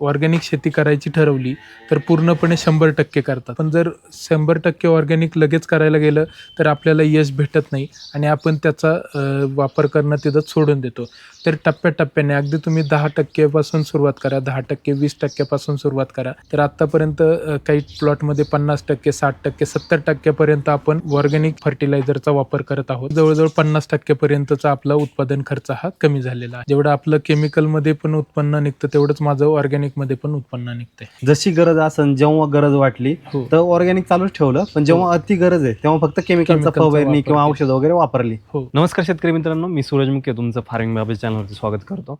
Organic शेती करायची ठरवली तर पूर्णपणे शंभर टक्के करतात. पण जर शंभर टक्के ऑर्गॅनिक लगेच करायला गेलं तर आपल्याला यश भेटत नाही आणि आपण त्याचा वापर करणं तिथं सोडून देतो. तर टप्प्याटप्प्याने अगदी तुम्ही दहा टक्केपासून सुरुवात करा दहा टक्के वीस टक्क्यापासून सुरुवात करा. तर आत्तापर्यंत काही प्लॉटमध्ये पन्नास टक्के साठ टक्के सत्तर टक्क्यापर्यंत आपण ऑर्गॅनिक फर्टिलायझरचा वापर करत आहोत. जवळजवळ पन्नास टक्क्यापर्यंतचा आपला उत्पादन खर्च हा कमी झालेला आहे. जेवढं आपलं केमिकलमध्ये पण उत्पन्न निघतं तेवढंच माझं ऑर्गॅनिकमध्ये पण उत्पन्न निघतंय. जशी गरज असन जेव्हा गरज वाटली हो. तर ऑर्गॅनिक चालूच ठेवलं. पण जेव्हा अति गरज आहे तेव्हा फक्त केमिकलचा Chemicalचा फवारणी वापर किंवा केला. औषध वगैरे वापरली. हो. नमस्कार शेतकरी मित्रांनो मी सूरज मुखे तुमचं फार्मिंग बाबा चॅनलवरती स्वागत करतो.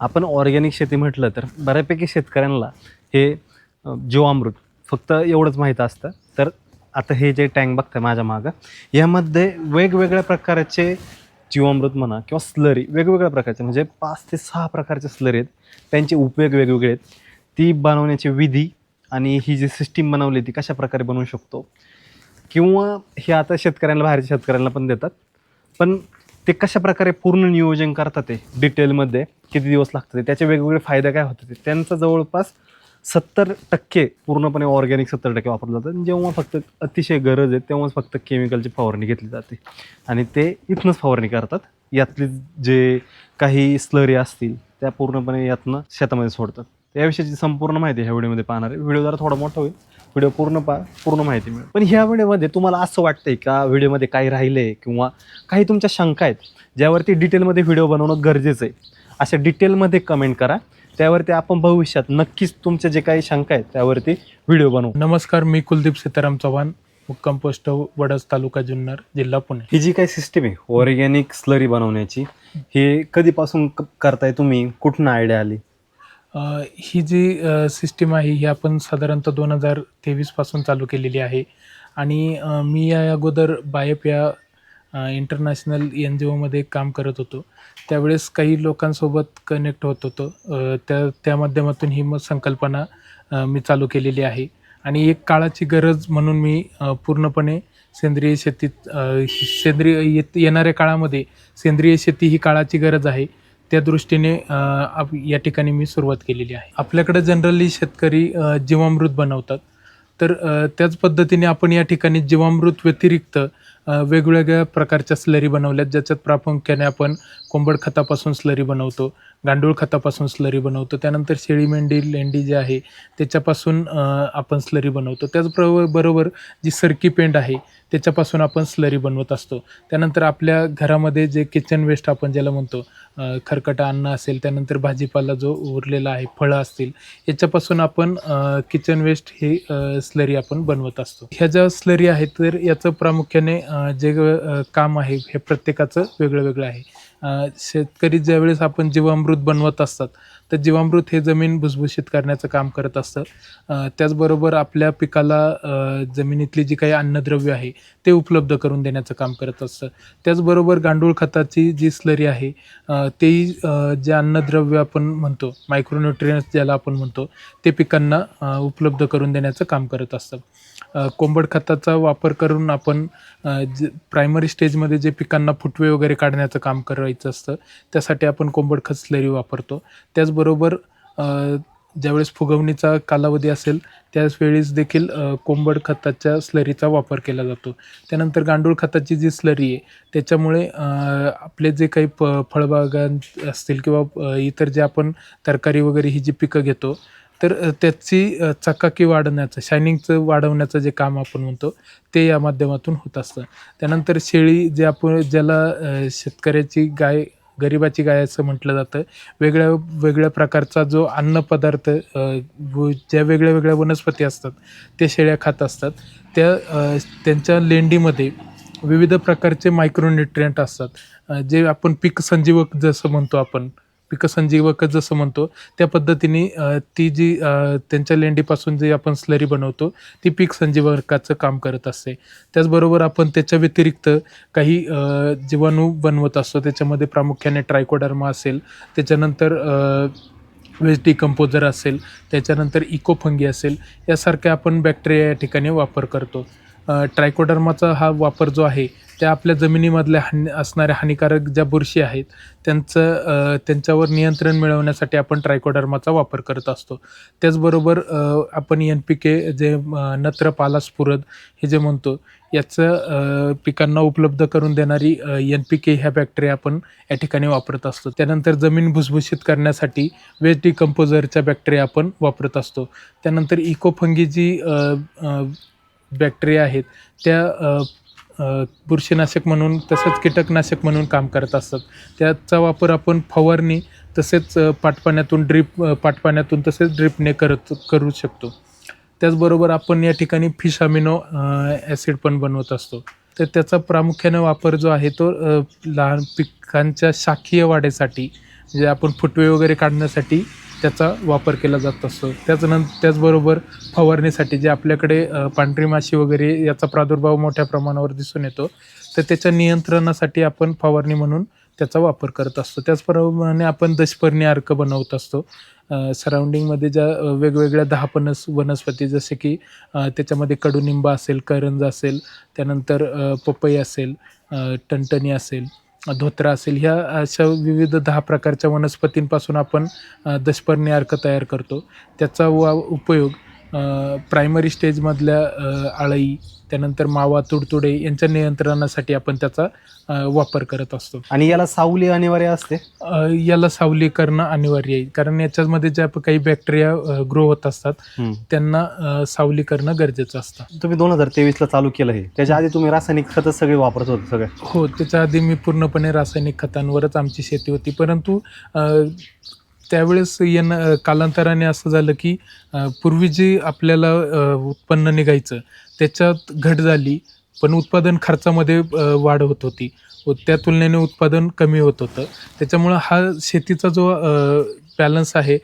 आपण ऑर्गॅनिक शेती म्हटलं तर बऱ्यापैकी शेतकऱ्यांना हे अ, जीवामृत फक्त एवढंच माहीत असतं. तर आता हे जे टँक बघताय माझ्या मागं यामध्ये वेगवेगळ्या प्रकारचे जीवामृत म्हणा किंवा स्लरी वेगवेगळ्या प्रकारचे म्हणजे पाच ते सहा प्रकारचे स्लरी आहेत. त्यांचे उपयोग वेगवेगळे आहेत. ती बनवण्याची विधी आणि ही जी सिस्टीम बनवली ती कशा प्रकारे बनवू शकतो? किंवा हे आता शेतकऱ्यांना बाहेरच्या शेतकऱ्यांना पण देतात. पण ते कशा प्रकारे पूर्ण नियोजन करतात ते डिटेलमध्ये किती दिवस लागतात? त्याचे वेगवेगळे फायदे काय होतात? ते त्यांचा जवळपास सत्तर टक्के पूर्णपणे ऑर्गॅनिक सत्तर टक्के वापरलं जातं. जेव्हा फक्त अतिशय गरज आहे तेव्हाच फक्त केमिकलची फवारणी घेतली जाते. आणि ते इथनंच फवारणी करतात. यातली जे काही स्लरी असतील त्या पूर्णपणे यातनं शेतामध्ये सोडतात. याविषयीची संपूर्ण माहिती ह्या व्हिडिओमध्ये पाहणार आहे. व्हिडिओ जरा थोडा मोठा होईल. व्हिडिओ पूर्ण पा पूर्ण माहिती मिळेल. पण ह्या व्हिडिओमध्ये तुम्हाला असं वाटतंय का व्हिडिओमध्ये काही राहिले किंवा काही तुमच्या शंका आहेत ज्यावरती डिटेलमध्ये व्हिडिओ बनवणं गरजेचं आहे? अशा डिटेलमध्ये कमेंट करा. त्यावरती आपण भविष्यात नक्कीच तुमचे जे काही शंका आहेत त्यावरती व्हिडिओ बनवू. नमस्कार मी कुलदीप सीताराम चव्हाण मुक्काम पोस्ट वडस तालुका जुन्नर जिल्हा पुणे. ही जी काही सिस्टीम आहे ऑर्गॅनिक स्लरी बनवण्याची हे कधीपासून क- करताय तुम्ही? कुठून आयडिया आली? अ, ही जी सिस्टीम आहे ही आपण साधारणतः दोन हजार तेवीसपासून चालू केलेली आहे. आणि अ, मी या अगोदर बायप या इंटरनॅशनल एन जी ओमध्ये काम करत होतो. त्यावेळेस काही लोकांसोबत कनेक्ट होत होतो. त्या त्या माध्यमातून ही मग संकल्पना मी चालू केलेली आहे. आणि एक काळाची गरज म्हणून मी पूर्णपणे सेंद्रिय शेतीत सेंद्रिय येत येणाऱ्या काळामध्ये सेंद्रिय शेती ही काळाची गरज आहे. त्या दृष्टीने आप- या ठिकाणी मी सुरुवात केलेली आहे. आपल्याकडे जनरली शेतकरी जीवामृत बनवतात. तर त्याच पद्धतीने आपण या ठिकाणी जीवामृत व्यतिरिक्त वेगवेगळ्या प्रकारच्या स्लरी बनवल्यात ज्याच्यात प्रामुख्याने आपण कोंबड खतापासून स्लरी बनवतो गांडूळ खतापासून स्लरी बनवतो त्यानंतर शेळी मेंढी लेंडी जी आहे त्याच्यापासून आपण स्लरी बनवतो. त्याचबरोबर बरोबर जी सरकी पेंड आहे त्याच्यापासून आपण स्लरी बनवत असतो. त्यानंतर आपल्या घरामध्ये जे किचन वेस्ट आपण ज्याला म्हणतो खरकटं अन्न असेल त्यानंतर भाजीपाला जो उरलेला आहे फळं असतील याच्यापासून आपण किचन वेस्ट ही स्लरी आपण बनवत असतो. ह्या ज्या स्लरी आहेत तर याचं प्रामुख्याने जे काम आहे हे प्रत्येकाचं वेगळं वेगळं आहे शेतकरी ज्यावेळेस आपण जीवामृत बनवत असतात तर जीवामृत हे जमीन भुसभुशीत करण्याचं काम करत असतं. त्याचबरोबर आपल्या पिकाला जमिनीतली जी काही अन्नद्रव्य आहे ते उपलब्ध करून देण्याचं काम करत असतं. त्याचबरोबर गांडूळ खताची जी स्लरी आहे तेही जे अन्नद्रव्य आपण म्हणतो मायक्रोन्युट्रियन्स ज्याला आपण म्हणतो ते पिकांना उपलब्ध करून देण्याचं काम करत असतं. कोंबड खताचा वापर करून आपण जे प्रायमरी स्टेजमध्ये जे पिकांना फुटवे वगैरे काढण्याचं काम करायचं असतं त्यासाठी आपण कोंबड खत स्लरी वापरतो. त्याचबरोबर ज्यावेळेस फुगवणीचा कालावधी असेल त्याच वेळेस देखील कोंबड खताच्या स्लरीचा वापर केला जातो. त्यानंतर गांडूळ खताची जी स्लरी आहे त्याच्यामुळे आपले जे काही प फळबागां असतील किंवा इतर जे आपण तरकारी वगैरे ही जी पिकं घेतो तर त्याची चकाकी वाढवण्याचं शायनिंगचं वाढवण्याचं जे काम आपण म्हणतो ते या माध्यमातून होत असतं. त्यानंतर शेळी जे आपण ज्याला शेतकऱ्याची गाय गरिबाची गाय असं म्हटलं जातं. वेगळ्या वेगळ्या प्रकारचा जो अन्नपदार्थ व ज्या वेगळ्या वेगळ्या वनस्पती असतात त्या शेळ्या खात असतात. त्या त्यांच्या लेंडीमध्ये विविध प्रकारचे मायक्रोन्युट्रियंट असतात. जे आपण पीक संजीवक जसं म्हणतो आपण पिकसंजीवक जसं म्हणतो त्या पद्धतीने ती जी त्यांच्या लेंडीपासून जे आपण स्लरी बनवतो ती पीक संजीवकाचं काम करत असते. त्याचबरोबर आपण त्याच्या व्यतिरिक्त काही जीवाणू बनवत असतो. त्याच्यामध्ये प्रामुख्याने ट्रायकोडर्मा असेल त्याच्यानंतर वेस्ट डिकम्पोजर असेल त्याच्यानंतर इकोफंगी असेल यासारख्या आपण बॅक्टेरिया या ठिकाणी वापर करतो. ट्रायकोडर्माचा हा वापर जो आहे त्या आपल्या जमिनीमधल्या हानी असणाऱ्या हानिकारक ज्या बुरशी आहेत त्यांचं त्यांच्यावर नियंत्रण मिळवण्यासाठी आपण ट्रायकोडर्माचा वापर करत असतो. त्याचबरोबर आपण एन पी के जे नत्र पाला स्फुरद हे जे म्हणतो याचं पिकांना उपलब्ध करून देणारी एन पी के ह्या बॅक्टेरिया आपण या ठिकाणी वापरत असतो. त्यानंतर जमीन भुसभुशीत करण्यासाठी वेस्ट डिकम्पोजरच्या बॅक्टेरिया आपण वापरत असतो. त्यानंतर इकोफंगी जी बॅक्टेरिया आहेत त्या बुरशीनाशक म्हणून तसंच कीटकनाशक म्हणून काम करत असतात. त्याचा वापर आपण फवारणी तसेच पाटपाण्यातून ड्रीप पाटपाण्यातून तसेच ड्रीपने करत करू शकतो. त्याचबरोबर आपण या ठिकाणी फिश अमिनो ॲसिड पण बनवत असतो. तर त्याचा प्रामुख्याने वापर जो आहे तो लहान पिकांच्या शाखीय वाढीसाठी म्हणजे आपण फुटवे वगैरे काढण्यासाठी त्याचा वापर केला जात असतो. त्याचनंतर त्याचबरोबर फवारणीसाठी जे आपल्याकडे पांढरी माशी वगैरे याचा प्रादुर्भाव मोठ्या प्रमाणावर दिसून येतो. तर त्याच्या नियंत्रणासाठी आपण फवारणी म्हणून त्याचा वापर करत असतो. त्याचप्रमाणे आपण दशपर्णी अर्क बनवत असतो. सराउंडिंगमध्ये ज्या वेगवेगळ्या दहा पनस वनस्पती जसे की त्याच्यामध्ये कडुनिंब असेल करंज असेल त्यानंतर पपई असेल टणटणी असेल धोत्रा असेल ह्या अशा विविध दहा प्रकारच्या वनस्पतींपासून आपण दशपर्णी अर्क तयार करतो. त्याचा वा उपयोग प्रायमरी स्टेजमधल्या आळई अळई त्यानंतर मावा तुडतुडे यांच्या नियंत्रणासाठी आपण त्याचा वापर करत असतो. आणि याला सावली अनिवार्य असते? याला सावली करणं अनिवार्य आहे. कारण याच्यामध्ये ज्या काही बॅक्टेरिया ग्रो होत असतात त्यांना सावली करणं गरजेचं असतं. तुम्ही दोन हजार तेवीस ला चालू केलं हे. त्याच्या आधी तुम्ही रासायनिक खत सगळे वापरत होते सगळे. हो त्याच्या आधी मी पूर्णपणे रासायनिक खतांवरच आमची शेती होती. परंतु त्यावेळेस येणं कालांतराने असं झालं की पूर्वी जे आपल्याला उत्पन्न निघायचं त्याच्यात घट झाली पण उत्पादन खर्चामध्ये वाढ होत होती. व त्या तुलनेने उत्पादन कमी होत होतं. त्याच्यामुळं हा शेतीचा जो बॅलन्स आहे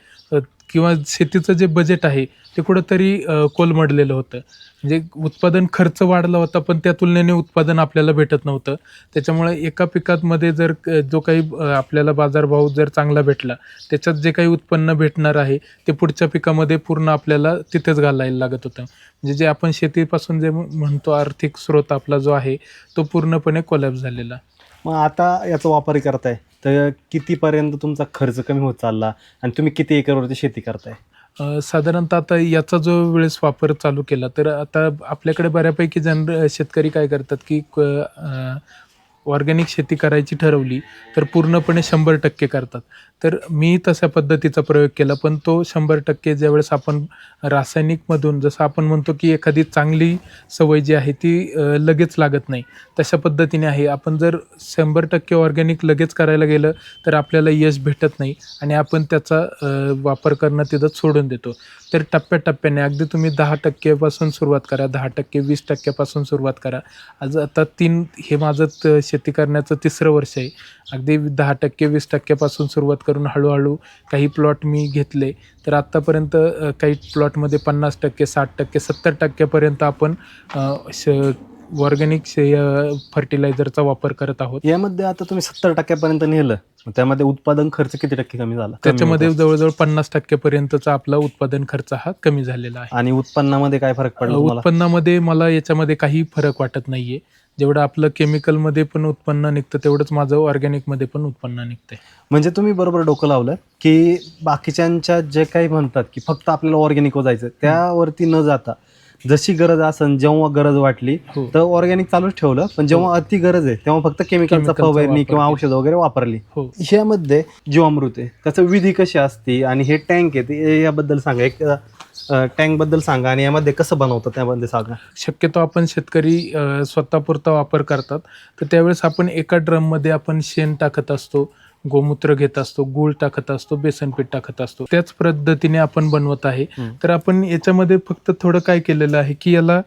किंवा शेतीचं जे बजेट आहे ते कुठंतरी कोलमडलेलं होतं. म्हणजे उत्पादन खर्च वाढला होता पण त्या तुलनेने उत्पादन आपल्याला भेटत नव्हतं. त्याच्यामुळे एका पिकामध्ये जर जो काही आपल्याला बाजारभाव जर चांगला भेटला त्याच्यात जे काही उत्पन्न भेटणार आहे ते पुढच्या पिकामध्ये पूर्ण आपल्याला तिथेच घालायला लागत होतं. म्हणजे जे आपण शेतीपासून जे म्हणतो आर्थिक स्रोत आपला जो आहे तो पूर्णपणे कोलॅप झालेला. मग आता याचा वापर करताय. तर कितीपर्यंत तुमचा खर्च कमी होत चालला आणि तुम्ही किती एकरवरती शेती करताय? अ, साधारणतः आता याचा जो वेळेस वापर चालू केला तर आता आपल्याकडे बऱ्यापैकी जन शेतकरी काय करतात की ऑर्गॅनिक शेती करायची ठरवली तर पूर्णपणे शंभर टक्के करतात. तर मी तशा पद्धतीचा प्रयोग केला पण तो शंभर टक्के ज्यावेळेस आपण रासायनिकमधून जसं आपण म्हणतो की एखादी चांगली सवय जी आहे ती लगेच लागत नाही तशा पद्धतीने आहे. आपण जर शंभर टक्के ऑर्गॅनिक लगेच करायला गेलं तर आपल्याला यश भेटत नाही आणि आपण त्याचा वापर करणं तिथं सोडून देतो. तर टप्प्याटप्प्याने अगदी तुम्ही दहा टक्केपासून सुरुवात करा दहा टक्के वीस टक्क्यापासून सुरुवात करा. आज आता तीन हे माझं त- शेती करण्याचं तिसरं वर्ष आहे. अगदी दहा टक्के वीस टक्क्यापासून सुरुवात करून हळूहळू काही प्लॉट मी घेतले. तर आत्तापर्यंत काही प्लॉटमध्ये पन्नास टक्के साठ टक्के सत्तर टक्क्यापर्यंत आपण श ऑर्गॅनिक फर्टिलायझरचा वापर करत आहोत. यामध्ये आता तुम्ही सत्तर टक्क्यापर्यंत नेलं. त्यामध्ये उत्पादन खर्च किती टक्के कमी झाला? त्याच्यामध्ये. जवळजवळ पन्नास टक्केपर्यंतचा आपला उत्पादन खर्च हा कमी झालेला आहे. आणि उत्पन्नामध्ये काय फरक पडला उत्पन्नामध्ये मला याच्यामध्ये काही फरक वाटत नाहीये. जेवढं आपलं केमिकलमध्ये पण उत्पन्न निघतं तेवढंच माझं ऑर्गॅनिकमध्ये पण उत्पन्न निघतंय. म्हणजे तुम्ही बरोबर डोकं लावलं की बाकीच्यांच्या जे काही म्हणतात की फक्त आपल्याला ऑर्गॅनिक जायचं त्यावरती न जाता जशी गरज असन जेव्हा गरज वाटली हो. तर ऑर्गॅनिक चालूच ठेवलं. पण जेव्हा अति गरज आहे तेव्हा फक्त केमिकलचा फवारणी वापर किंवा केला. औषध वगैरे वापरली. हो. यामध्ये जीवामृत आहे. त्याचं विधी कशी असते आणि हे टँक आहे ते याबद्दल सांगा. एक टँकबद्दल सांगा आणि यामध्ये कसं बनवतं त्यामध्ये सांगा. शक्यतो आपण शेतकरी अ, स्वतःपुरता वापर करतात. तर त्यावेळेस आपण एका ड्रममध्ये आपण शेण टाकत असतो. गोमूत्र घेत असतो गूळ टाकत असतो बेसन पीठ टाकत असतो. त्याच पद्धतीने आपण बनवत आहे. तर आपण याच्यामध्ये फक्त थोडं काय केलेलं आहे की याला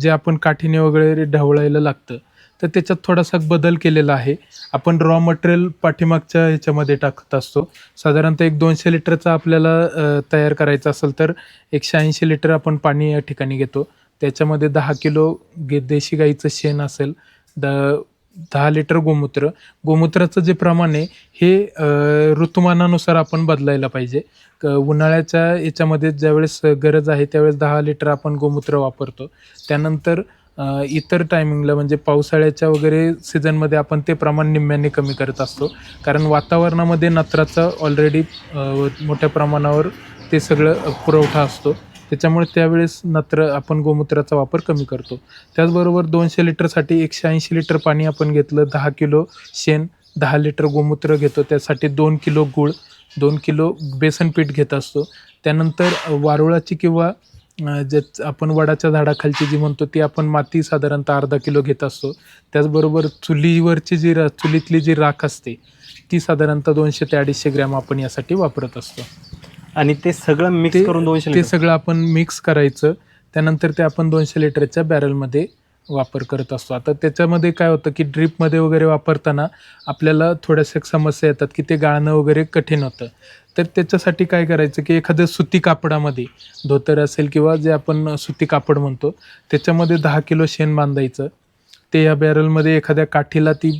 जे आपण काठीने वगैरे ढवळायला लागतं तर त्याच्यात थोडासा बदल केलेला आहे. आपण रॉ मटेरियल पाठीमागच्या ह्याच्यामध्ये टाकत असतो. साधारणतः एक दोनशे लिटरचा आपल्याला तयार करायचा असेल तर एकशे ऐंशी लिटर आपण पाणी या ठिकाणी घेतो. त्याच्यामध्ये दहा किलो गे देशी गाईचं शेण असेल द दहा लिटर गोमूत्र. गोमूत्राचं जे प्रमाण आहे हे ऋतुमानानुसार आपण बदलायला पाहिजे. क- उन्हाळ्याच्या याच्यामध्ये ज्यावेळेस गरज आहे त्यावेळेस दहा लिटर आपण गोमूत्र वापरतो. त्यानंतर इतर टायमिंगला म्हणजे पावसाळ्याच्या वगैरे सीझनमध्ये आपण ते प्रमाण निम्म्याने कमी करत असतो. कारण वातावरणामध्ये नत्राचा ऑलरेडी मोठ्या प्रमाणावर ते सगळं पुरवठा असतो. त्याच्यामुळे त्यावेळेस नत्र आपण गोमूत्राचा वापर कमी करतो. त्याचबरोबर दोनशे लिटरसाठी एकशे ऐंशी लिटर पाणी आपण घेतलं दहा किलो शेण दहा लिटर गोमूत्र घेतो त्यासाठी दोन किलो गूळ दोन किलो बेसन पीठ घेत असतो. त्यानंतर वारुळाची किंवा जे आपण वडाच्या झाडाखालची जी म्हणतो ती आपण माती साधारणतः अर्धा किलो घेत असतो. त्याचबरोबर चुलीवरची जी रा चुलीतली जी राख असते ती साधारणतः दोनशे ते अडीचशे ग्रॅम आपण यासाठी वापरत असतो. आणि ते सगळं मिक्स करून दोनशे ते लिटर सगळं आपण मिक्स करायचं. त्यानंतर ते आपण दोनशे लिटरच्या बॅरलमध्ये वापर करत असतो. आता त्याच्यामध्ये काय होतं की ड्रीपमध्ये वगैरे वापरताना आपल्याला थोड्याशा समस्या येतात की ते गाळणं वगैरे कठीण होतं. तर त्याच्यासाठी काय करायचं की एखाद्या सुती कापडामध्ये धोतर असेल किंवा जे आपण सुती कापड म्हणतो त्याच्यामध्ये दहा किलो शेण बांधायचं. ते या बॅरलमध्ये एखाद्या काठीला ती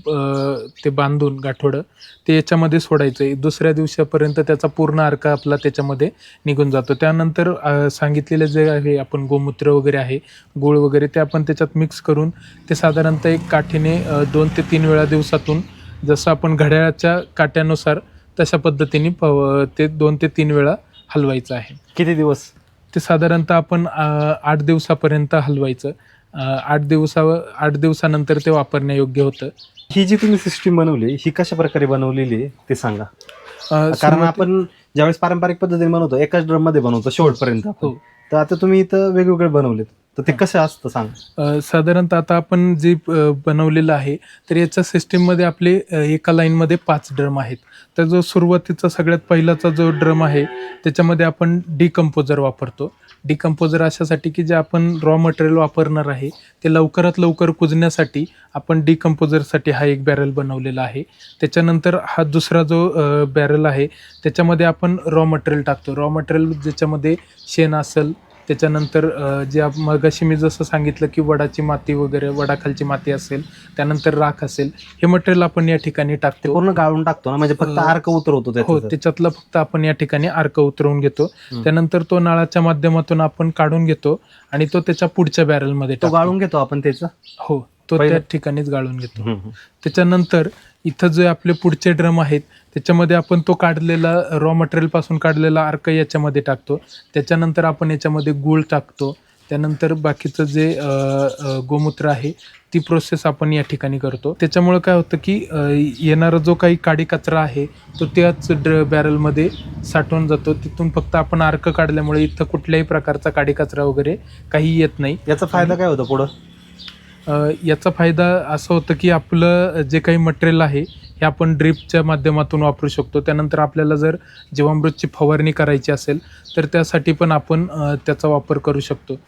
ते बांधून गाठोडं ते याच्यामध्ये सोडायचं. आहे दुसऱ्या दिवसापर्यंत त्याचा पूर्ण अर्क आपला त्याच्यामध्ये निघून जातो. त्यानंतर सांगितलेले जे आहे आपण गोमूत्र वगैरे आहे गूळ वगैरे ते आपण त्याच्यात मिक्स करून ते साधारणतः एक काठीने दोन ते तीन वेळा दिवसातून जसं आपण घड्याळाच्या काट्यानुसार तशा पद्धतीने प- ते दोन ते तीन वेळा हलवायचं आहे. किती दिवस? ते साधारणतः आपण आठ दिवसापर्यंत हलवायचं. आठ दिवसावर आठ दिवसानंतर ते वापरण्यायोग्य होतं ही जी तुम्ही सिस्टीम बनवली ही कशा प्रकारे बनवलेली आहे ते सांगा कारण आपण ज्यावेळेस पारंपरिक पद्धतीने बनवतो एकाच ड्रममध्ये बनवतो शेवटपर्यंत. हो. तर आता तुम्ही इथं वेगवेगळे बनवलेत तर ते कसं असतं सांग. साधारणतः आता आपण जे बनवलेलं आहे तर याच्या सिस्टीममध्ये आपले एका लाईनमध्ये पाच ड्रम आहेत. तर जो सुरुवातीचा सगळ्यात पहिलाचा जो ड्रम आहे त्याच्यामध्ये आपण डिकम्पोजर वापरतो. डिकम्पोजर अशासाठी की जे आपण रॉ मटेरियल वापरणार आहे ते लवकरात लवकर कुजण्यासाठी आपण डिकम्पोजरसाठी हा एक बॅरल बनवलेला आहे. त्याच्यानंतर हा दुसरा जो बॅरल आहे त्याच्यामध्ये आपण रॉ मटेरियल टाकतो. रॉ मटेरियल ज्याच्यामध्ये शेण असेल त्याच्यानंतर जे मगाशी मी जसं सांगितलं की वडाची माती वगैरे वडाखालची माती असेल त्यानंतर राख असेल हे मटेरियल आपण या ठिकाणी टाकतो. पूर्ण गाळून टाकतो ना म्हणजे फक्त अर्क उतरवतो हो त्याचं त्याच्यातलं फक्त आपण या ठिकाणी अर्क उतरवून घेतो. त्यानंतर तो नळाच्या माध्यमातून आपण काढून घेतो आणि तो त्याच्या पुढच्या बॅरलमध्ये तो गाळून घेतो आपण त्याचं? हो तो त्या ठिकाणीच गाळून घेतो. त्याच्यानंतर इथं जे आपले पुढचे ड्रम आहेत त्याच्यामध्ये आपण तो काढलेला रॉ मटेरियलपासून काढलेला अर्क याच्यामध्ये टाकतो. त्याच्यानंतर आपण याच्यामध्ये गूळ टाकतो. त्यानंतर बाकीचं जे गोमूत्र आहे ती प्रोसेस आपण या ठिकाणी करतो. त्याच्यामुळं काय होतं की येणारा जो काही काडी कचरा आहे तो त्याच ड्र बॅरलमध्ये साठवून जातो. तिथून फक्त आपण अर्क काढल्यामुळे इथं कुठल्याही प्रकारचा काडी कचरा वगैरे काही येत नाही. याचा फायदा काय होतो पुढं? याचा फायदा असं होतं की आपलं जे काही मटेरियल आहे हे आपण ड्रिपच्या माध्यमातून वापरू शकतो. त्यानंतर आपल्याला जर जीवामृतची फवारणी करायची असेल तर त्यासाठी पण आपण त्याचा वापर करू शकतो.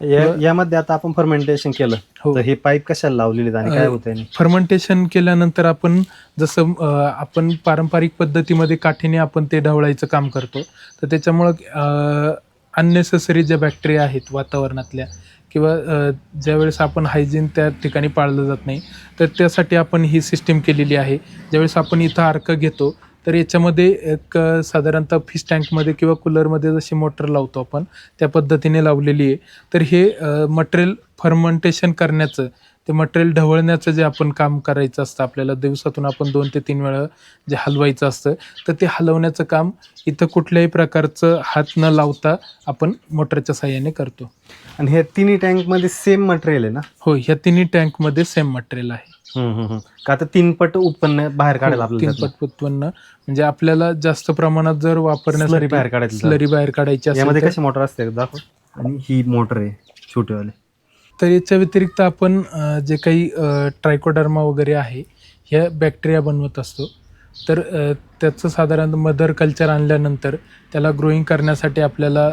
यामध्ये आता आपण फर्मेंटेशन केलं. हो. हे पाईप कशाला लावलेले आणि काय होतं? फर्मेंटेशन केल्यानंतर आपण जसं आपण पारंपरिक पद्धतीमध्ये काठीने आपण ते ढवळायचं काम करतो. तर त्याच्यामुळं अननेसेसरी ज्या बॅक्टेरिया आहेत वातावरणातल्या किंवा ज्यावेळेस आपण हायजीन त्या ठिकाणी पाळलं जात नाही तर त्यासाठी आपण ही सिस्टीम केलेली आहे. ज्यावेळेस आपण इथं अर्क घेतो तर याच्यामध्ये एक साधारणतः फिश टँकमध्ये किंवा कूलरमध्ये जशी मोटर लावतो आपण त्या पद्धतीने लावलेली आहे. तर हे मटेरियल फर्मंटेशन करण्याचं ते मटेरियल ढवळण्याचं जे आपण काम करायचं असतं आपल्याला दिवसातून आपण दोन ते तीन वेळा जे हलवायचं असतं तर ते हलवण्याचं काम इथं कुठल्याही प्रकारचं हात न लावता आपण मोटरच्या साह्याने करतो. आणि हे तिन्ही टँकमध्ये सेम मटेरियल आहे ना? हो ह्या तिन्ही टँकमध्ये सेम मटेरियल आहे. हम्म, हम्म, हम्म. का तर तीन पट उत्पन्न बाहेर काढायला हो, आपल्याला तीन त्यातनं. पट उत्पन्न. म्हणजे आपल्याला जास्त प्रमाणात जर Slurry वापरण्यासाठी बाहेर काढायचं स्लरी बाहेर काढायची यामध्ये असेल तर- कशी मोटर असते? दाखव. आणि ही मोटर आहे छोटीवाली. तर याच्या व्यतिरिक्त आपण जे काही ट्रायकोडर्मा वगैरे आहे ह्या बॅक्टेरिया बनवत असतो. तर त्याचं साधारण मदर कल्चर आणल्यानंतर त्याला ग्रोईंग करण्यासाठी आपल्याला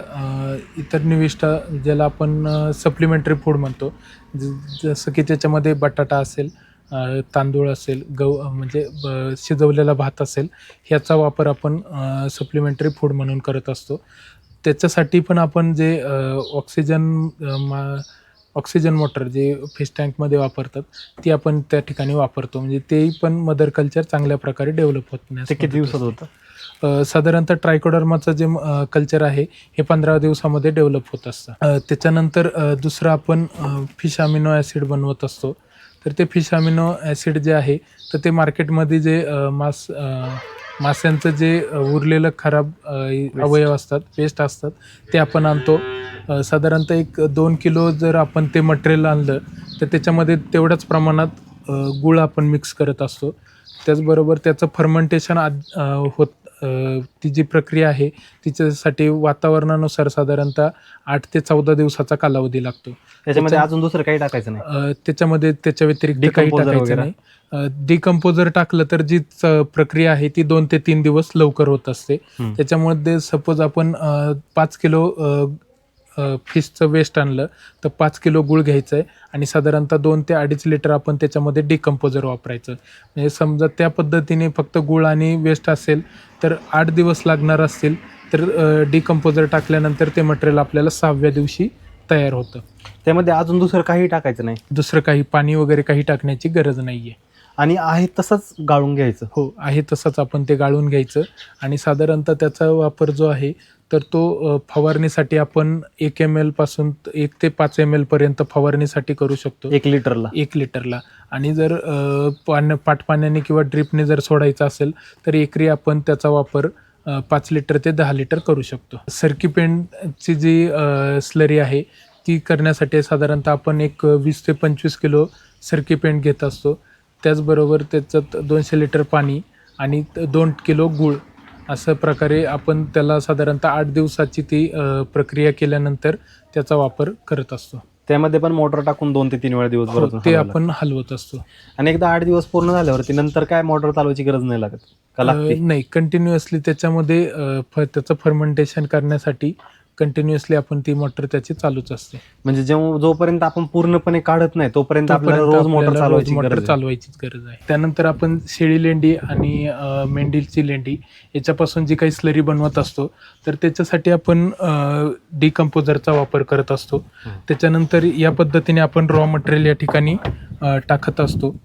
इतर निविष्ठा ज्याला आपण सप्लिमेंटरी फूड म्हणतो ज- जसं की त्याच्यामध्ये बटाटा असेल तांदूळ असेल गव म्हणजे ब- शिजवलेला भात असेल ह्याचा वापर आपण सप्लिमेंटरी फूड म्हणून करत असतो. त्याच्यासाठी पण आपण जे ऑक्सिजन मा ऑक्सिजन मोटर जे फिश टँकमध्ये वापरतात ती आपण त्या ठिकाणी वापरतो. म्हणजे तेही पण मदर कल्चर चांगल्या प्रकारे डेव्हलप होत ते किती दिवसात होतं? साधारणतः ट्रायकोडर्माचं जे कल्चर आहे हे पंधरा दिवसामध्ये डेव्हलप होत असतं. त्याच्यानंतर दुसरं आपण फिश अमिनो ॲसिड बनवत असतो. तर ते फिश अमिनो ॲसिड जे आहे तर ते मार्केटमध्ये जे मास मास्यांचं जे उरलेलं खराब अवयव असतात वेस्ट असतात ते आपण आणतो. साधारणतः एक दोन किलो जर आपण ते मटेरियल आणलं तर त्याच्यामध्ये तेवढ्याच प्रमाणात गुळ आपण मिक्स करत असतो. त्याचबरोबर त्याचं फर्मेंटेशन आद होत ती जी प्रक्रिया आहे तिच्यासाठी वातावरणानुसार साधारणतः आठ ते चौदा दिवसाचा कालावधी लागतो त्याच्यामध्ये त्याच्या- अजून दुसरं काही टाकायचं नाही त्याच्यामध्ये त्याच्या व्यतिरिक्त काही टाकायचं? नाही डिकम्पोजर टाकलं तर जी प्रक्रिया आहे ती दोन ते तीन दिवस लवकर होत असते. त्याच्यामध्ये सपोज आपण पाच किलो फिशचं वेस्ट आणलं तर पाच किलो गुळ घ्यायचं आहे आणि साधारणतः दोन ते अडीच लिटर आपण त्याच्यामध्ये डिकम्पोजर वापरायचं. म्हणजे समजा त्या पद्धतीने फक्त गुळ आणि वेस्ट असेल तर आठ दिवस लागणार असतील तर डिकम्पोजर टाकल्यानंतर ते मटेरियल आपल्याला सहाव्या दिवशी तयार होतं. त्यामध्ये अजून दुसरं काही टाकायचं नाही? दुसरं काही पाणी वगैरे काही टाकण्याची गरज नाही आहे आणि आहे तसंच गाळून घ्यायचं? हो आहे तसंच आपण ते गाळून घ्यायचं आणि साधारणतः त्याचा वापर जो आहे तर तो फवारणीसाठी आपण एक एम एलपासून एक ते पाच एम एलपर्यंत फवारणीसाठी करू शकतो. एक लिटरला. एक लिटरला. आणि जर पाण्या पाटपाण्याने किंवा ड्रिपने जर सोडायचं असेल तर एकरी आपण त्याचा वापर पाच लिटर ते दहा लिटर करू शकतो. सर्की पेंटची जी स्लरी आहे ती करण्यासाठी साधारणतः आपण एक वीस ते पंचवीस किलो सर्की पेंट घेत असतो. त्याचबरोबर त्याच्यात दोनशे लिटर पाणी आणि दोन किलो गूळ असं प्रकारे आपण त्याला साधारणतः आठ दिवसाची ती प्रक्रिया केल्यानंतर त्याचा वापर करत असतो. त्यामध्ये पण मोटर टाकून दोन ते तीन वेळा दिवस हो, ते आपण हलवत असतो. आणि एकदा आठ दिवस पूर्ण झाल्यावरती नंतर काय मोटर चालवायची गरज नाही लागत? नाही कंटिन्युअसली त्याच्यामध्ये त्याचं फर्मेंटेशन करण्यासाठी कंटिन्युअसली आपण ती मोटर त्याची चालूच असते म्हणजे जेव्हा जोपर्यंत आपण पूर्णपणे काढत नाही तोपर्यंत आपल्याला रोज मोटर चालवायची मोटर. चालवायचीच गरज आहे त्यानंतर आपण शेळी लेंडी आणि मेंढीची लेंडी याच्यापासून जी काही स्लरी बनवत असतो तर त्याच्यासाठी आपण डिकम्पोजरचा वापर करत असतो. त्याच्यानंतर या पद्धतीने आपण रॉ मटेरियल या ठिकाणी टाकत असतो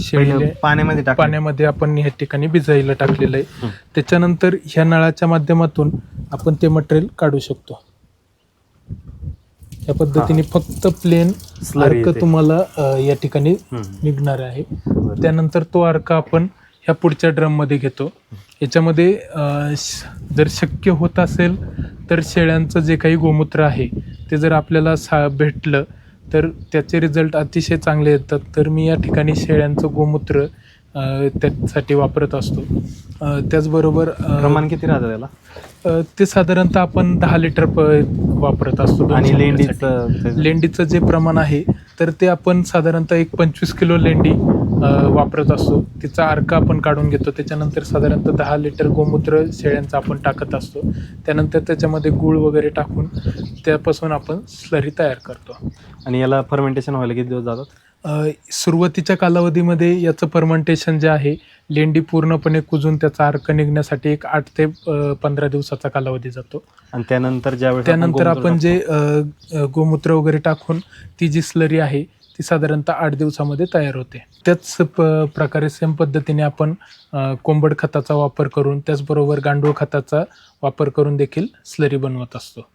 शेळीले- पाण्यामध्ये टाक पाण्यामध्ये आपण या ठिकाणी भिजायला टाकलेलं आहे. त्याच्यानंतर ह्या नळाच्या माध्यमातून आपण ते मटेरियल काढू शकतो या पद्धतीने फक्त प्लेन Slurry अर्क येते. तुम्हाला अ, या ठिकाणी हम्म. निघणार आहे बरं. त्यानंतर तो अर्क आपण ह्या पुढच्या ड्रममध्ये घेतो याच्यामध्ये अ, श- जर शक्य होत असेल तर शेळ्यांचं जे काही गोमूत्र आहे ते जर आपल्याला सा भेटलं तर त्याचे रिझल्ट अतिशय चांगले येतात. तर मी या ठिकाणी शेळ्यांचं गोमूत्र त्यासाठी वापरत असतो. त्याचबरोबर प्रमाण किती राहतं त्याला? ते साधारणतः आपण दहा लिटर प वापरत असतो आणि लेंडीचं लेंडीचं जे प्रमाण आहे तर ते आपण साधारणतः एक पंचवीस किलो लेंडी वापरत असतो. तिचा अर्क आपण काढून घेतो. त्याच्यानंतर साधारणतः दहा लिटर गोमूत्र शेळ्यांचं आपण टाकत असतो. त्यानंतर त्याच्यामध्ये गूळ वगैरे टाकून त्यापासून आपण स्लरी तयार करतो. आणि याला फर्मेंटेशन व्हायला किती दिवस जातात? सुरुवातीच्या कालावधीमध्ये याचं फर्मेंटेशन जे आहे लेंडी पूर्णपणे कुजून त्याचा अर्क निघण्यासाठी एक आठ ते पंधरा दिवसाचा कालावधी जातो. आणि त्यानंतर ज्यावेळेस त्यानंतर आपण जे गोमूत्र वगैरे टाकून ती जी स्लरी आहे ती साधारणतः आठ दिवसामध्ये तयार होते. त्याच प प्रकारे सेम पद्धतीने आपण कोंबड खताचा वापर करून त्याचबरोबर गांडूळ खताचा वापर करून देखील स्लरी बनवत असतो.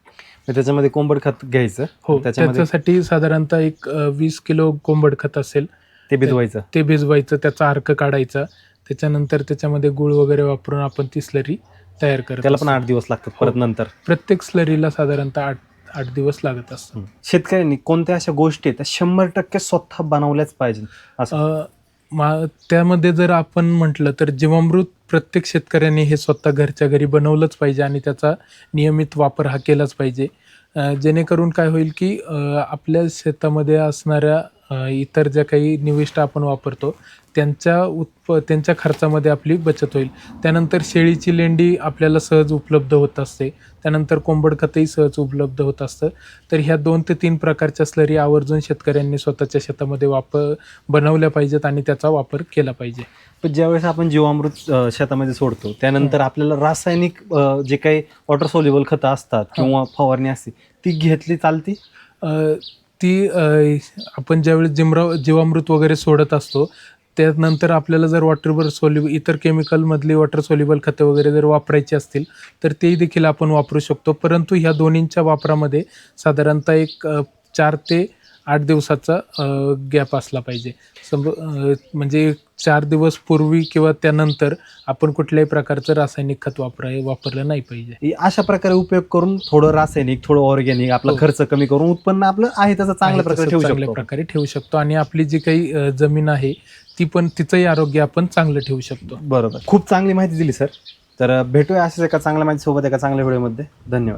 त्याच्यामध्ये कोंबड खत घ्यायचं? हो त्याच्यासाठी साधारणतः एक वीस किलो कोंबड खत असेल. ते भिजवायचं. ते भिजवायचं त्याचा अर्क काढायचा. त्याच्यानंतर त्याच्यामध्ये गुळ वगैरे वापरून आपण ती स्लरी तयार करत त्याला पण. आठ दिवस लागतात परत हो. नंतर. प्रत्येक स्लरीला साधारणतः आठ आठ दिवस लागत असतात. शेतकऱ्यांनी कोणत्या अशा गोष्टी आहेत त्या शंभर टक्के स्वतः बनवल्याच पाहिजे असं? अ, मा त्यामध्ये जर आपण म्हटलं तर जीवामृत प्रत्येक शेतकऱ्याने हे स्वतः घरच्या घरी बनवलंच पाहिजे आणि त्याचा नियमित वापर हा केलाच पाहिजे. अ, जेणेकरून काय होईल की अ, आपल्या शेतामध्ये असणाऱ्या इतर ज्या काही निविष्ठा आपण वापरतो त्यांच्या उत्प त्यांच्या खर्चामध्ये आपली बचत होईल. त्यानंतर शेळीची लेंडी आपल्याला सहज उपलब्ध होत असते. त्यानंतर कोंबड खतही सहज उपलब्ध होत असतं. तर ह्या दोन ते तीन प्रकारच्या स्लरी आवर्जून शेतकऱ्यांनी स्वतःच्या शेतामध्ये वापर बनवल्या पाहिजेत आणि त्याचा वापर केला पाहिजे. पण ज्यावेळेस आपण जीवामृत शेतामध्ये सोडतो त्यानंतर आपल्याला रासायनिक जे काही वॉटर सोल्युबल खतं असतात किंवा फवारणी असते ती घेतली चालती? ती आपण ज्यावेळेस जिमरा जीवामृत वगैरे सोडत असतो त्यानंतर आपल्याला जर वॉटरवर सोल्युबल इतर केमिकलमधली वॉटर सोल्युबल खतं वगैरे जर वापरायची असतील तर तेही देखील आपण वापरू शकतो. परंतु ह्या दोन्हींच्या वापरामध्ये साधारणतः एक चार ते आठ दिवसाचा गॅप असला पाहिजे. सम म्हणजे चार दिवस पूर्वी किंवा त्यानंतर आपण कुठल्याही प्रकारचं रासायनिक खत वापराय वापरलं नाही पाहिजे. ही अशा प्रकारे उपयोग करून थोडं रासायनिक थोडं ऑर्गॅनिक आपला हो. खर्च कमी करून उत्पन्न आपलं आहे तसं चांगल्या आहे प्रकारे तसं ठेवू चांगल्या शकतो. प्रकारे ठेवू शकतो आणि आपली जी काही अ, जमीन आहे ती पण तिचंही आरोग्य आपण चांगलं ठेवू शकतो. बरोबर. खूप चांगली माहिती दिली सर. तर भेटूया अशाच एका चांगल्या माहिती सोबत एका चांगल्या व्हिडिओमध्ये. धन्यवाद.